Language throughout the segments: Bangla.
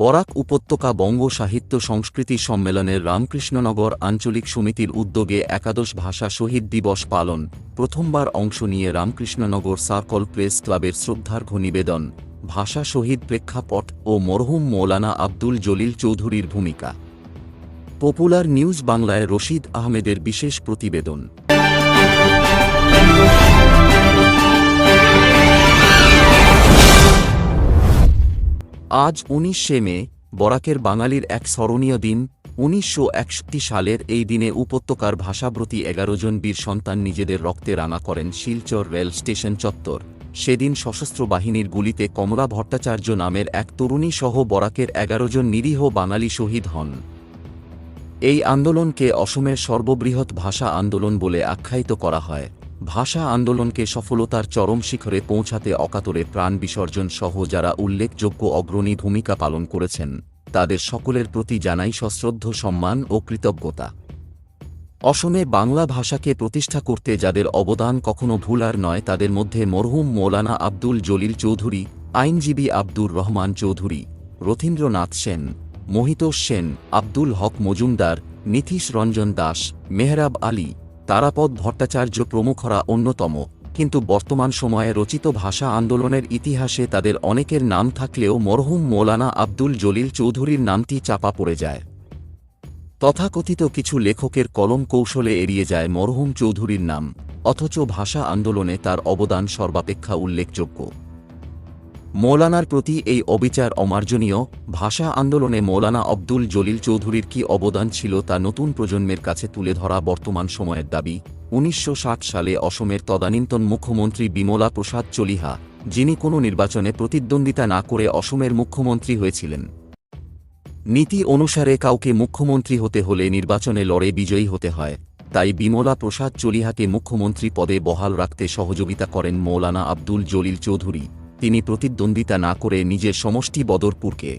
বরাক উপত্যকা বঙ্গ সাহিত্য সংস্কৃতি সম্মেলনের রামকৃষ্ণনগর আঞ্চলিক সমিতির উদ্যোগে একাদশ ভাষা শহীদ দিবস পালন, প্রথমবার অংশ নিয়ে রামকৃষ্ণনগর সার্কল প্রেস ক্লাবের শ্রদ্ধার্ঘ্য নিবেদন, ভাষা শহীদ প্রেক্ষাপট ও মরহুম মৌলানা আব্দুল জলিল চৌধুরীর ভূমিকা। পপুলার নিউজ বাংলায় রশিদ আহমেদের বিশেষ প্রতিবেদন। আজ উনিশে মে, বরাকের বাঙালির এক স্মরণীয় দিন, উনিশশো একষট্টি সালের এই দিনে উপত্যকার ভাষাব্রতী এগারো জন বীর সন্তান নিজেদের রক্তে রাঙা করেন শিলচর রেল স্টেশন চত্বর। সেদিন সশস্ত্র বাহিনীর গুলিতে কমলা ভট্টাচার্য নামের এক তরুণী সহ বরাকের এগারো জন নিরীহ বাঙালি শহীদ হন। এই আন্দোলনকে অসমের সর্ববৃহৎ ভাষা আন্দোলন বলে আখ্যায়িত করা হয়। ভাষা আন্দোলনকে সফলতার চরম শিখরে পৌঁছাতে অকাতরে প্রাণ বিসর্জন সহ যারা উল্লেখযোগ্য অগ্রণী ভূমিকা পালন করেছেন, তাদের সকলের প্রতি জানাই সশ্রদ্ধ সম্মান ও কৃতজ্ঞতা। অসমে বাংলা ভাষাকে প্রতিষ্ঠা করতে যাদের অবদান কখনো ভুলার নয়, তাদের মধ্যে মরহুম মৌলানা আব্দুল জলিল চৌধুরী, আইনজীবী আব্দুর রহমান চৌধুরী, রথীন্দ্রনাথ সেন, মোহিতোষ সেন, আব্দুল হক মজুমদার, নীতিশ রঞ্জন দাস, মেহরাব আলী তারাপদ ভট্টাচার্য প্রমুখরা অন্যতম, কিন্তু বর্তমান সময়ে রচিত ভাষা আন্দোলনের ইতিহাসে তাদের অনেকের নাম থাকলেও মরহুম মৌলানা আব্দুল জলিল চৌধুরীর নামটি চাপা পড়ে যায়। তথাকথিত কিছু লেখকের কলম কৌশলে এড়িয়ে যায় মরহুম চৌধুরীর নাম, অথচ ভাষা আন্দোলনে তার অবদান সর্বাপেক্ষা উল্লেখযোগ্য। মৌলানার প্রতি এই অবিচার অমার্জনীয়, ভাষা আন্দোলনে মৌলানা আব্দুল জলিল চৌধুরীর কি অবদান ছিল তা নতুন প্রজন্মের কাছে তুলে ধরা বর্তমান সময়ের দাবি। উনিশশো ষাট সালে অসমের তদানীন্তন মুখ্যমন্ত্রী বিমলা প্রসাদ চলিহা, যিনি কোনো নির্বাচনে প্রতিদ্বন্দ্বিতা না করে অসমের মুখ্যমন্ত্রী হয়েছিলেন। নীতি অনুসারে কাউকে মুখ্যমন্ত্রী হতে হলে নির্বাচনে লড়ে বিজয়ী হতে হয়। তাই বিমলা প্রসাদ চলিহাকে মুখ্যমন্ত্রী পদে বহাল রাখতে সহযোগিতা করেন মৌলানা আব্দুল জলিল চৌধুরী। তিনি প্রতিদ্বন্দ্বিতা না করে নিজের সমষ্টি বদরপুরকে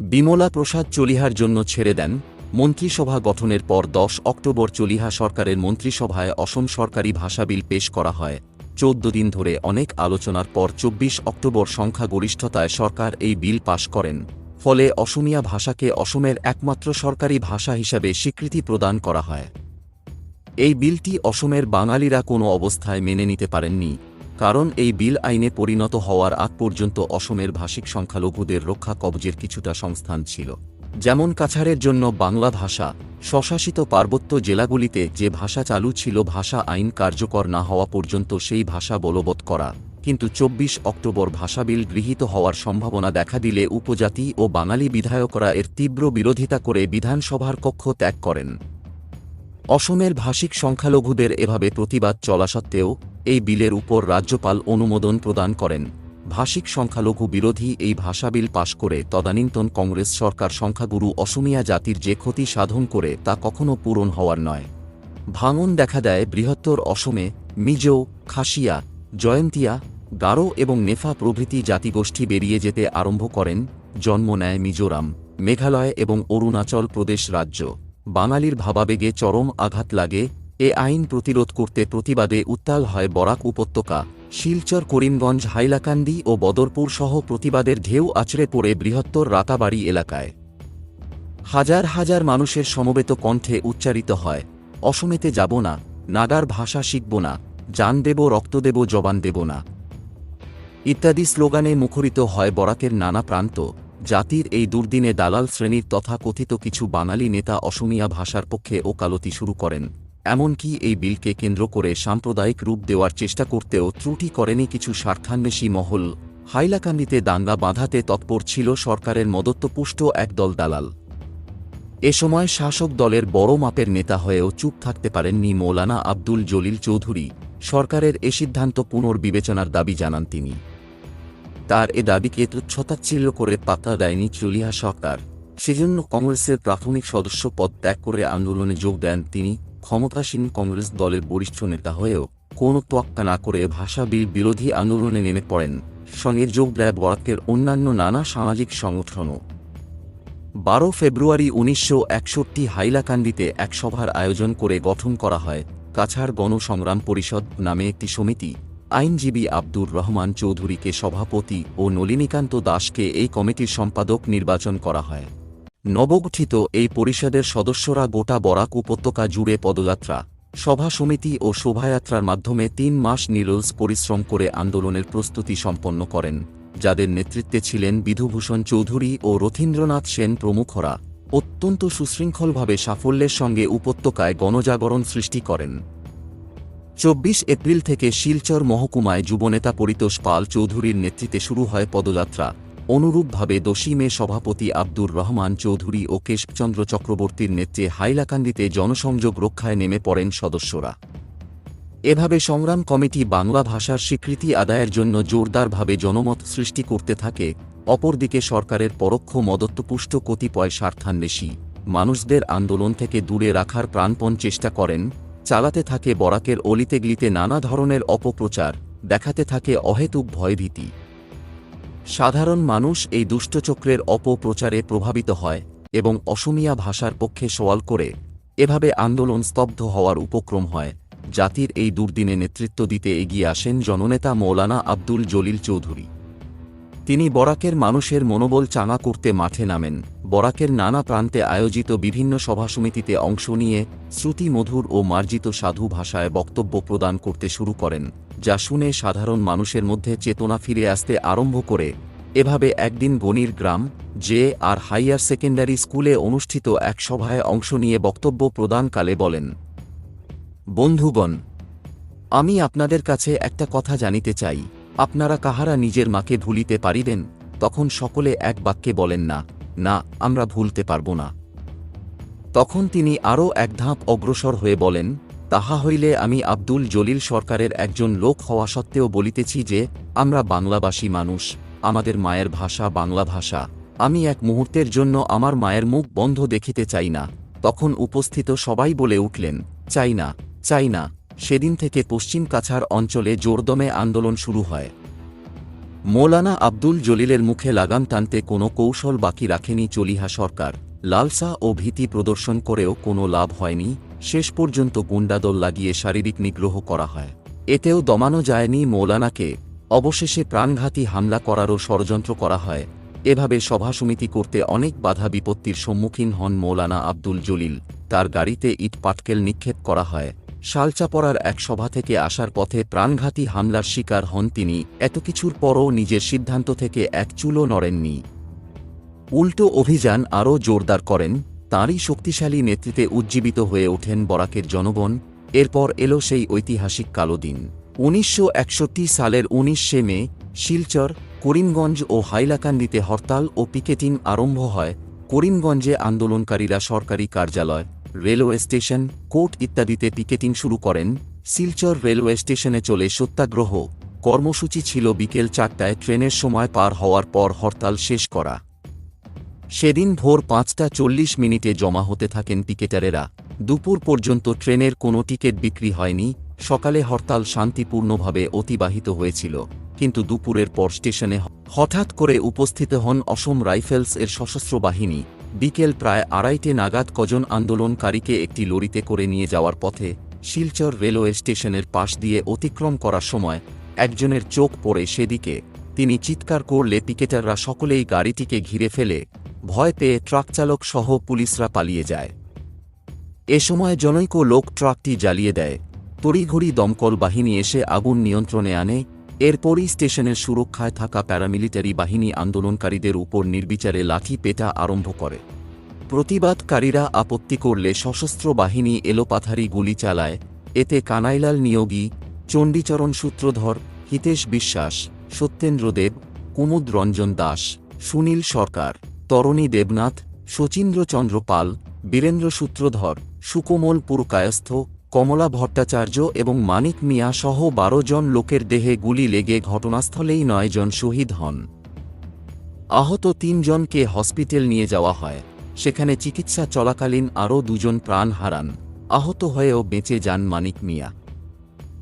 বিমলা প্রসাদ চলিহার জন্য ছেড়ে দেন। মন্ত্রিসভা গঠনের পর দশ অক্টোবর চলিহা সরকারের মন্ত্রিসভায় অসম সরকারি ভাষা বিল পেশ করা হয়। চোদ্দ দিন ধরে অনেক আলোচনার পর চব্বিশ অক্টোবর সংখ্যাগরিষ্ঠতায় সরকার এই বিল পাশ করেন। ফলে অসমিয়া ভাষাকে অসমের একমাত্র সরকারি ভাষা হিসাবে স্বীকৃতি প্রদান করা হয়। এই বিলটি অসমের বাঙালিরা কোনো অবস্থায় মেনে নিতে পারেননি। কারণ এই বিল আইনে পরিণত হওয়ার আগ পর্যন্ত অসমের ভাষিক সংখ্যালঘুদের রক্ষা কবজের কিছুটা সংস্থান ছিল। যেমন কাছাড়ের জন্য বাংলা ভাষা, স্বশাসিত পার্বত্য জেলাগুলিতে যে ভাষা চালু ছিল ভাষা আইন কার্যকর না হওয়া পর্যন্ত সেই ভাষা বলবৎ করা। কিন্তু চব্বিশ অক্টোবর ভাষা বিল গৃহীত হওয়ার সম্ভাবনা দেখা দিলে উপজাতি ও বাঙালি বিধায়করা এর তীব্র বিরোধিতা করে বিধানসভার কক্ষ ত্যাগ করেন। অসমের ভাষিক সংখ্যালঘুদের এভাবে প্রতিবাদ চলা সত্ত্বেও এই বিলের উপর রাজ্যপাল অনুমোদন প্রদান করেন। ভাষিক সংখ্যালঘু বিরোধী এই ভাষা বিল পাশ করে তদানীন্তন কংগ্রেস সরকার সংখ্যাগুরু অসমিয়া জাতির যে ক্ষতি সাধন করে তা কখনো পূরণ হওয়ার নয়। ভাঙন দেখা দেয় বৃহত্তর অসমে মিজো, খাসিয়া, জয়ন্তিয়া, গারো এবং নেফা প্রভৃতি জাতিগোষ্ঠী বেরিয়ে যেতে আরম্ভ করেন জন্ম নেয় মিজোরাম, মেঘালয় এবং অরুণাচল প্রদেশ রাজ্য। বাঙালির ভাবাবেগে চরম আঘাত লাগে, এ আইন প্রতিরোধ করতে প্রতিবাদে উত্তাল হয় বরাক উপত্যকা, শিলচর, করিমগঞ্জ, হাইলাকান্দি ও বদরপুর সহ প্রতিবাদের ঢেউ আছড়ে পড়ে বৃহত্তর রাতাবাড়ি এলাকায়। হাজার হাজার মানুষের সমবেত কণ্ঠে উচ্চারিত হয় অসমেতে যাব না, নাগার ভাষা শিখব না, জান দেব, রক্ত দেব, জবান দেব না। ইত্যাদি স্লোগানে মুখরিত হয় বরাকের নানা প্রান্ত জাতির এই দুর্দিনে দালাল শ্রেণির তথা কথিত কিছু বাঙালি নেতা অসমিয়া ভাষার পক্ষে ওকালতি শুরু করেন। এমনকি এই বিলকে কেন্দ্র করে সাম্প্রদায়িক রূপ দেওয়ার চেষ্টা করতেও ত্রুটি করেনি কিছু স্বার্থান্বেষী মহল। হাইলাকান্দিতে দাঙ্গা বাঁধাতে তৎপর ছিল সরকারের মদত্বপুষ্ট একদল দালাল। এ সময় শাসক দলের বড় মাপের নেতা হয়েও চুপ থাকতে পারেননি মৌলানা আব্দুল জলিল চৌধুরী। সরকারের এ সিদ্ধান্ত পুনর্বিবেচনার দাবি জানান তিনি। তার এ দাবিকে তুচ্ছতাচ্ছিল্য করে পাত্তা দেয়নি চলিহা সরকার। সেজন্য কংগ্রেসের প্রাথমিক সদস্য পদ ত্যাগ করে আন্দোলনে যোগ দেন তিনি। ক্ষমতাসীন কংগ্রেস দলের বরিষ্ঠ নেতা হয়েও কোনো তোয়াক্কা না করে ভাষা বিল বিরোধী আন্দোলনে নেমে পড়েন। সঙ্গে যোগ দেয় বরাকের অন্যান্য নানা সামাজিক সংগঠনও। বারো ফেব্রুয়ারি উনিশশো একষট্টি হাইলাকান্দিতে এক সভার আয়োজন করে গঠন করা হয়। কাছাড় গণসংগ্রাম পরিষদ নামে একটি সমিতি। আইনজীবী আব্দুর রহমান চৌধুরীকে সভাপতি ও নলিনীকান্ত দাসকে এই কমিটির সম্পাদক নির্বাচন করা হয়। নবগঠিত এই পরিষদের সদস্যরা গোটা বরাক উপত্যকা জুড়ে পদযাত্রা, সভা সমিতি ও শোভাযাত্রার মাধ্যমে তিন মাস নিরলস পরিশ্রম করে আন্দোলনের প্রস্তুতি সম্পন্ন করেন, যাদের নেতৃত্বে ছিলেন বিধুভূষণ চৌধুরী ও রথীন্দ্রনাথ সেন প্রমুখরা। অত্যন্ত সুশৃঙ্খলভাবে সাফল্যের সঙ্গে উপত্যকায় গণজাগরণ সৃষ্টি করেন। চব্বিশ এপ্রিল থেকে শিলচর মহকুমায় যুবনেতা পরিতোষ পাল চৌধুরীর নেতৃত্বে শুরু হয় পদযাত্রা। অনুরূপভাবে দোষীমে সভাপতি আব্দুর রহমান চৌধুরী ও কেশবচন্দ্র চক্রবর্তীর নেতৃত্বে হাইলাকান্দিতে জনসংযোগ রক্ষায় নেমে পড়েন সদস্যরা। এভাবে সংগ্রাম কমিটি বাংলা ভাষার স্বীকৃতি আদায়ের জন্য জোরদারভাবে জনমত সৃষ্টি করতে থাকে, অপরদিকে সরকারের পরোক্ষ মদত্বপুষ্ট কতিপয় স্বার্থান্বেষী মানুষদের আন্দোলন থেকে দূরে রাখার প্রাণপণ চেষ্টা করেন চালাতে থাকে বরাকের অলিতেগলিতে নানা ধরনের অপপ্রচার, দেখাতে থাকে অহেতুক ভয়ভীতি। সাধারণ মানুষ এই দুষ্টচক্রের অপপ্রচারে প্রভাবিত হয় এবং অসমিয়া ভাষার পক্ষে সওয়াল করে, এভাবে আন্দোলন স্তব্ধ হওয়ার উপক্রম হয়। জাতির এই দুর্দিনে নেতৃত্ব দিতে এগিয়ে আসেন জননেতা মৌলানা আব্দুল জলিল চৌধুরী। তিনি বরাকের মানুষের মনোবল চাঙা করতে মাঠে নামেন। বরাকের নানা প্রান্তে আয়োজিত বিভিন্ন সভা সমিতিতে অংশ নিয়ে শ্রুতি মধুর ও মার্জিত সাধু ভাষায় বক্তব্য প্রদান করতে শুরু করেন, যা শুনে সাধারণ মানুষের মধ্যে চেতনা ফিরে আসতে আরম্ভ করে। এভাবে একদিন গণির গ্রাম জে আর হাইয়ার সেকেন্ডারি স্কুলে অনুষ্ঠিত এক সভায় অংশ নিয়ে বক্তব্য প্রদানকালে বলেন, বন্ধুগণ, আমি আপনাদের কাছে একটা কথা জানিতে চাই। আপনারা কাহারা নিজের মাকে ভুলিতে পারিবেন? তখন সকলে এক বাক্যে বলেন, না। না, আমরা ভুলতে পারব না। তখন তিনি আরও এক ধাপ অগ্রসর হয়ে বলেন, তাহা হইলে আমি আব্দুল জলিল সরকারের একজন লোক হওয়া সত্ত্বেও বলিতেছি যে, আমরা বাংলাভাষী মানুষ, আমাদের মায়ের ভাষা বাংলা ভাষা। আমি এক মুহূর্তের জন্য আমার মায়ের মুখ বন্ধ দেখিতে চাই না। তখন উপস্থিত সবাই বলে উঠলেন, চাই না চাই না। সেদিন থেকে পশ্চিম কাছাড় অঞ্চলে জোরদমে আন্দোলন শুরু হয়। মৌলানা আব্দুল জলিলের মুখে লাগাম টানতে কোনো কৌশল বাকি রাখেনি চলিহা সরকার। লালসা ও ভীতি প্রদর্শন করেও কোনো লাভ হয়নি। শেষ পর্যন্ত গুন্ডাদল লাগিয়ে শারীরিক নিগ্রহ করা হয়। এতেও দমানো যায়নি মৌলানাকে। অবশেষে প্রাণঘাতী হামলা করারও ষড়যন্ত্র করা হয়। এভাবে সভা সমিতি করতে অনেক বাধা বিপত্তির সম্মুখীন হন মৌলানা আব্দুল জলিল। তার গাড়িতে ইট পাটকেল নিক্ষেপ করা হয়। শালচাপড়ার এক সভা থেকে আসার পথে প্রাণঘাতী হামলার শিকার হন তিনি। এত কিছুর পরও নিজের সিদ্ধান্ত থেকে এক চুলো নড়েননি। উল্টো অভিযান আরও জোরদার করেন, তাঁরই শক্তিশালী নেতৃত্বে উজ্জীবিত হয়ে ওঠেন বরাকের জনগণ। এরপর এলো সেই ঐতিহাসিক কালো দিন। উনিশশো একষট্টি সালের উনিশে মে, শিলচর, করিমগঞ্জ ও হাইলাকান্দিতে হরতাল ও পিকেটিং আরম্ভ হয়। করিমগঞ্জে আন্দোলনকারীরা সরকারি কার্যালয় রেলওয়ে স্টেশন, কোর্ট ইত্যাদিতে পিকেটিং শুরু করেন। শিলচর রেলওয়ে স্টেশনে চলে সত্যাগ্রহ। কর্মসূচি ছিল বিকেল চারটায়, ট্রেনের সময় পার হওয়ার পর হরতাল শেষ করা। সেদিন ভোর পাঁচটা চল্লিশ মিনিটে জমা হতে থাকেন পিকেটারেরা। দুপুর পর্যন্ত ট্রেনের কোনো টিকিট বিক্রি হয়নি। সকালে হরতাল শান্তিপূর্ণভাবে অতিবাহিত হয়েছিল। কিন্তু দুপুরের পর স্টেশনে হঠাৎ করে উপস্থিত হন অসম রাইফেলস এর সশস্ত্র বাহিনী। বিকেল প্রায় আড়াইটে নাগাদ কজন আন্দোলনকারীকে একটি লরিতে করে নিয়ে যাওয়ার পথে শিলচর রেলওয়ে স্টেশনের পাশ দিয়ে অতিক্রম করার সময় একজনের চোখ পড়ে সেদিকে। তিনি চিৎকার করলে পিকেটাররা সকলেই গাড়িটিকে ঘিরে ফেলে, ভয় পেয়ে ট্রাক চালক সহ পুলিশরা পালিয়ে যায়। এ সময় জনৈক লোক ট্রাকটি জ্বালিয়ে দেয়। তড়িঘড়ি দমকল বাহিনী এসে আগুন নিয়ন্ত্রণে আনে এরপরই স্টেশনের সুরক্ষায় থাকা প্যারামিলিটারি বাহিনী আন্দোলনকারীদের উপর নির্বিচারে লাঠি পেটা আরম্ভ করে। প্রতিবাদকারীরা আপত্তি করলে সশস্ত্র বাহিনী এলোপাথারি গুলি চালায়। এতে কানাইলাল নিয়োগী, চণ্ডীচরণ সূত্রধর, হিতেশ বিশ্বাস, সত্যেন্দ্র দেব, কুমুদ রঞ্জন দাস, সুনীল সরকার, তরণী দেবনাথ, শচীন্দ্রচন্দ্র পাল, বীরেন্দ্র সূত্রধর, সুকোমল পুরকায়স্থ কমলা ভট্টাচার্য এবং মানিক মিয়া সহ বারো জন লোকের দেহে গুলি লেগে ঘটনাস্থলেই নয় জন শহীদ হন। আহত তিনজনকে হসপিটাল নিয়ে যাওয়া হয়। সেখানে চিকিৎসা চলাকালীন আরও দুজন প্রাণ হারান। আহত হয়েও বেঁচে যান মানিক মিয়া।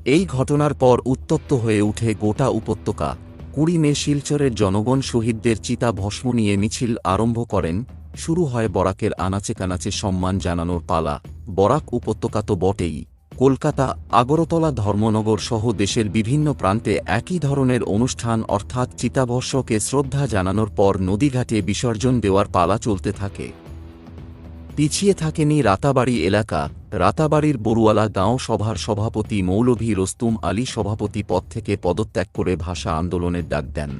এই ঘটনার পর উত্তপ্ত হয়ে উঠে গোটা উপত্যকা। কুড়ি মে শিলচরের জনগণ শহীদদের চিতা ভস্ম নিয়ে মিছিল আরম্ভ করেন। শুরু হয় বরাকের আনাচে কানাচে সম্মান জানানোর পালা। বরাক উপত্যকা তো বটেই। কলকাতা, আগরতলা ধর্মনগর সহ দেশের বিভিন্ন প্রান্তে একই ধরনের অনুষ্ঠান অর্থাৎ চিতাবর্ষকে শ্রদ্ধা জানানোর পর নদীঘাটে বিসর্জন দেওয়ার পালা চলতে থাকে। পিছিয়ে থাকেনি রাতাবাড়ি এলাকা। রাতাবাড়ির বড়ুয়ালা গাঁও সভার সভাপতি মৌলভী রস্তুম আলী সভাপতি পদ থেকে পদত্যাগ করে ভাষা আন্দোলনের ডাক দেন।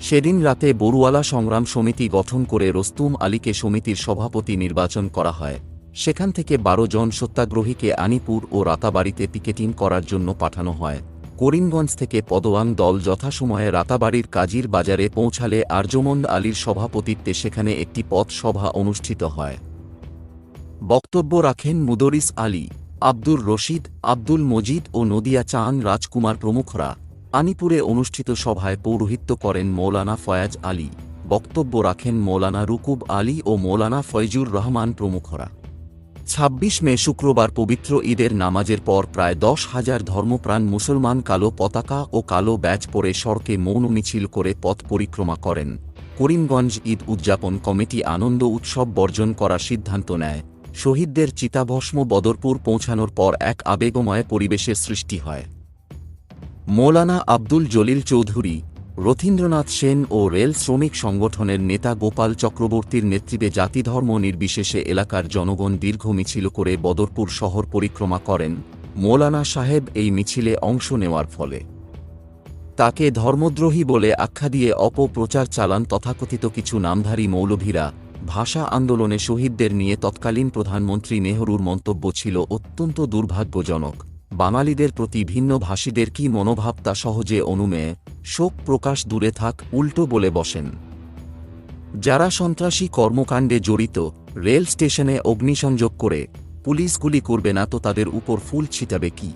সেদিন রাতে বড়ুয়ালা সংগ্রাম সমিতি গঠন করে রস্তুম আলীকে সমিতির সভাপতি নির্বাচন করা হয়। সেখান থেকে বারো জন সত্যাগ্রহীকে আনিপুর ও রাতাবাড়িতে পিকেটিং করার জন্য পাঠানো হয়। করিমগঞ্জ থেকে পদওয়াং দল যথাসময়ে রাতাবাড়ির কাজীর বাজারে পৌঁছালে আর্যমন্দ আলীর সভাপতিত্বে সেখানে একটি পথ সভা অনুষ্ঠিত হয়। বক্তব্য রাখেন মুদরিস আলী, আব্দুর রশিদ, আব্দুল মজিদ ও নদিয়া চাঁন রাজকুমার প্রমুখরা। আনিপুরে অনুষ্ঠিত সভায় পৌরোহিত্য করেন মৌলানা ফয়াজ আলী। বক্তব্য রাখেন মৌলানা রুকুব আলী ও মৌলানা ফয়জুর রহমান প্রমুখরা। ছাব্বিশ মে শুক্রবার পবিত্র ঈদের নামাজের পর প্রায় দশ হাজার ধর্মপ্রাণ মুসলমান কালো পতাকা ও কালো ব্যাজ পরে সড়কে মৌন মিছিল করে পথ পরিক্রমা করেন। করিমগঞ্জ ঈদ উদযাপন কমিটি আনন্দ উৎসব বর্জন করার সিদ্ধান্ত নেয়। শহীদদের চিতাভস্ম বদরপুর পৌঁছানোর পর এক আবেগময় পরিবেশের সৃষ্টি হয়। মৌলানা আব্দুল জলিল চৌধুরী রথীন্দ্রনাথ সেন ও রেল শ্রমিক সংগঠনের নেতা গোপাল চক্রবর্তীর নেতৃত্বে জাতিধর্ম নির্বিশেষে এলাকার জনগণ দীর্ঘ মিছিল করে বদরপুর শহর পরিক্রমা করেন। মৌলানা সাহেব এই মিছিলে অংশ নেওয়ার ফলে। তাকে ধর্মদ্রোহী বলে আখ্যা দিয়ে অপপ্রচার চালান তথাকথিত কিছু নামধারী মৌলভীরা। ভাষা আন্দোলনে শহীদদের নিয়ে তৎকালীন প্রধানমন্ত্রী নেহরুর মন্তব্য ছিল অত্যন্ত দুর্ভাগ্যজনক। বাঙালিদের প্রতি ভিন্ন ভাষীদের কি মনোভাব তা সহজে অনুমেয় শোক প্রকাশ দূরে থাক, উল্টো বলে বসেন। যারা সন্ত্রাসী কর্মকাণ্ডে জড়িত, রেল স্টেশনে অগ্নিসংযোগ করে পুলিশগুলি করবে না তো তাদের উপর ফুল ছিটাবে কি?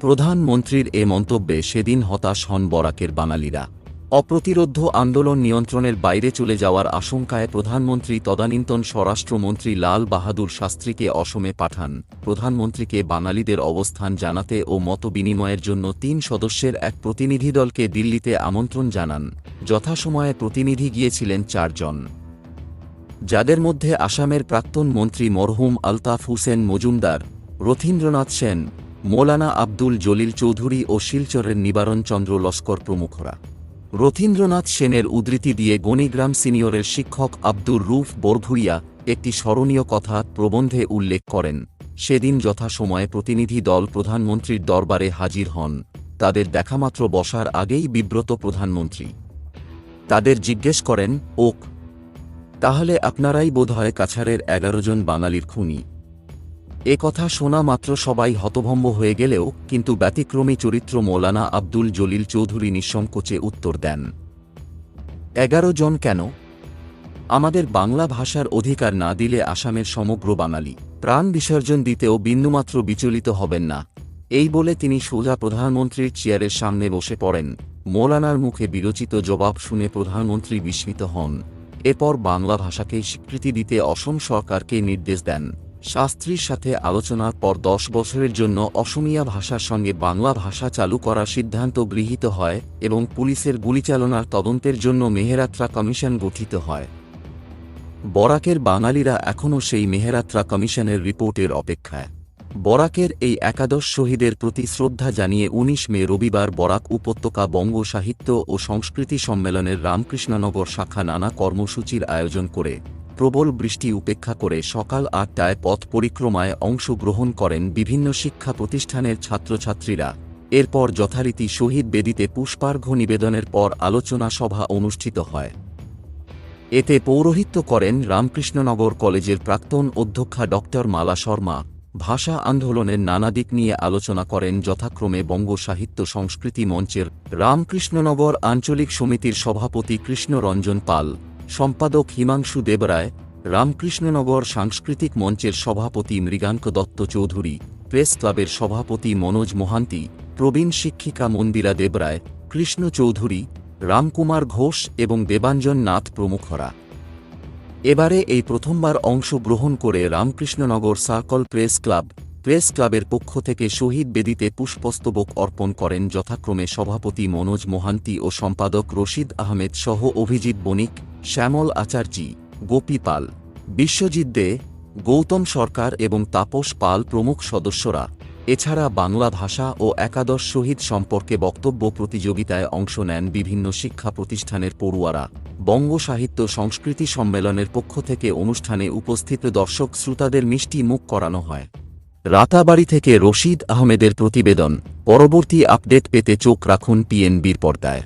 প্রধানমন্ত্রীর এ মন্তব্যে সেদিন হতাশ হন বরাকের বাঙালিরা। অপ্রতিরোধ্য আন্দোলন নিয়ন্ত্রণের বাইরে চলে যাওয়ার আশঙ্কায় প্রধানমন্ত্রী তদানীন্তন স্বরাষ্ট্রমন্ত্রী লাল বাহাদুর শাস্ত্রীকে অসমে পাঠান। প্রধানমন্ত্রীকে বাঙালিদের অবস্থান জানাতে ও মত বিনিময়ের জন্য তিন সদস্যের এক প্রতিনিধি দলকে দিল্লিতে আমন্ত্রণ জানান। যথাসময়ে প্রতিনিধি গিয়েছিলেন চারজন। যাদের মধ্যে আসামের প্রাক্তন মন্ত্রী মরহুম আলতাফ হুসেন মজুমদার, রথীন্দ্রনাথ সেন, মৌলানা আব্দুল জলিল চৌধুরী ও শিলচরের নিবারণ চন্দ্র লস্কর প্রমুখরা। রথীন্দ্রনাথ সেনের উদ্ধৃতি দিয়ে গণিগ্রাম সিনিয়রের শিক্ষক আব্দুর রুফ বরভুইয়া একটি স্মরণীয় কথা প্রবন্ধে উল্লেখ করেন। সেদিন যথাসময়ে প্রতিনিধি দল প্রধানমন্ত্রীর দরবারে হাজির হন। তাদের দেখামাত্র বসার আগেই বিব্রত প্রধানমন্ত্রী। তাদের জিজ্ঞেস করেন, ওক, তাহলে আপনারাই বোধহয় কাছারের এগারো জন বাঙালির খুনি। এ কথা শোনা মাত্র সবাই হতভম্ব হয়ে গেলেও কিন্তু ব্যতিক্রমী চরিত্র মৌলানা আব্দুল জলিল চৌধুরী নিঃসংকোচে উত্তর দেন। এগারো জন কেন? আমাদের বাংলা ভাষার অধিকার না দিলে আসামের সমগ্র বাঙালি প্রাণ বিসর্জন দিতেও বিন্দুমাত্র বিচলিত হবেন না। এই বলে তিনি সোজা প্রধানমন্ত্রীর চেয়ারের সামনে বসে পড়েন। মৌলানার মুখে বিরচিত জবাব শুনে প্রধানমন্ত্রী বিস্মিত হন। এরপর বাংলা ভাষাকে স্বীকৃতি দিতে অসম সরকারকে নির্দেশ দেন। শাস্ত্রীর সাথে আলোচনার পর দশ বছরের জন্য অসমিয়া ভাষার সঙ্গে বাংলা ভাষা চালু করার সিদ্ধান্ত গৃহীত হয় এবং পুলিশের গুলিচালনার তদন্তের জন্য মেহেরাত্রা কমিশন গঠিত হয়। বরাকের বাঙালিরা এখনও সেই মেহেরাত্রা কমিশনের রিপোর্টের অপেক্ষায়। বরাকের এই একাদশ শহীদের প্রতি শ্রদ্ধা জানিয়ে ১৯ মে রবিবার বরাক উপত্যকা বঙ্গ সাহিত্য ও সংস্কৃতি সম্মেলনের রামকৃষ্ণনগর শাখা নানা কর্মসূচির আয়োজন করে প্রবল বৃষ্টি উপেক্ষা করে সকাল আটটায় পথ পরিক্রমায় অংশগ্রহণ করেন বিভিন্ন শিক্ষা প্রতিষ্ঠানের ছাত্রছাত্রীরা। এরপর যথারীতি শহীদ বেদিতে পুষ্পার্ঘ্য নিবেদনের পর আলোচনা সভা অনুষ্ঠিত হয়। এতে পৌরোহিত্য করেন রামকৃষ্ণনগর কলেজের প্রাক্তন অধ্যক্ষা ড মালা শর্মা। ভাষা আন্দোলনের নানা দিক নিয়ে আলোচনা করেন যথাক্রমে বঙ্গ সাহিত্য সংস্কৃতি মঞ্চের রামকৃষ্ণনগর আঞ্চলিক সমিতির সভাপতি কৃষ্ণরঞ্জন পাল। সম্পাদক হিমাংশু দেবরায়, রামকৃষ্ণনগর সাংস্কৃতিক মঞ্চের সভাপতি মৃগাঙ্ক দত্ত চৌধুরী, প্রেস ক্লাবের সভাপতি মনোজ মোহান্তি, প্রবীণ শিক্ষিকা মন্দিরা দেবরায়, কৃষ্ণ চৌধুরী, রামকুমার ঘোষ এবং দেবাঞ্জন নাথ প্রমুখরা। এবারে এই প্রথমবার অংশগ্রহণ করে Ramkrishnanagar circle press club, press ক্লাবের পক্ষ থেকে শহীদ বেদিতে পুষ্পস্তবক অর্পণ করেন যথাক্রমে সভাপতি মনোজ মোহান্তি ও সম্পাদক রশিদ আহমেদ সহ অভিজিৎ বণিক। শ্যামল আচার্যি, গোপী পাল, বিশ্বজিৎ দে, গৌতম সরকার এবং তাপস পাল প্রমুখ সদস্যরা, এছাড়া বাংলা ভাষা ও একাদশ শহীদ সম্পর্কে বক্তব্য প্রতিযোগিতায় অংশ নেন বিভিন্ন শিক্ষা প্রতিষ্ঠানের পড়ুয়ারা। বঙ্গ সাহিত্য সংস্কৃতি সম্মেলনের পক্ষ থেকে অনুষ্ঠানে উপস্থিত দর্শক শ্রোতাদের মিষ্টি মুখ করানো হয়। রাতাবাড়ি থেকে রশিদ আহমেদের প্রতিবেদন, পরবর্তী আপডেট পেতে চোখ রাখুন পিএনবির পর্দায়।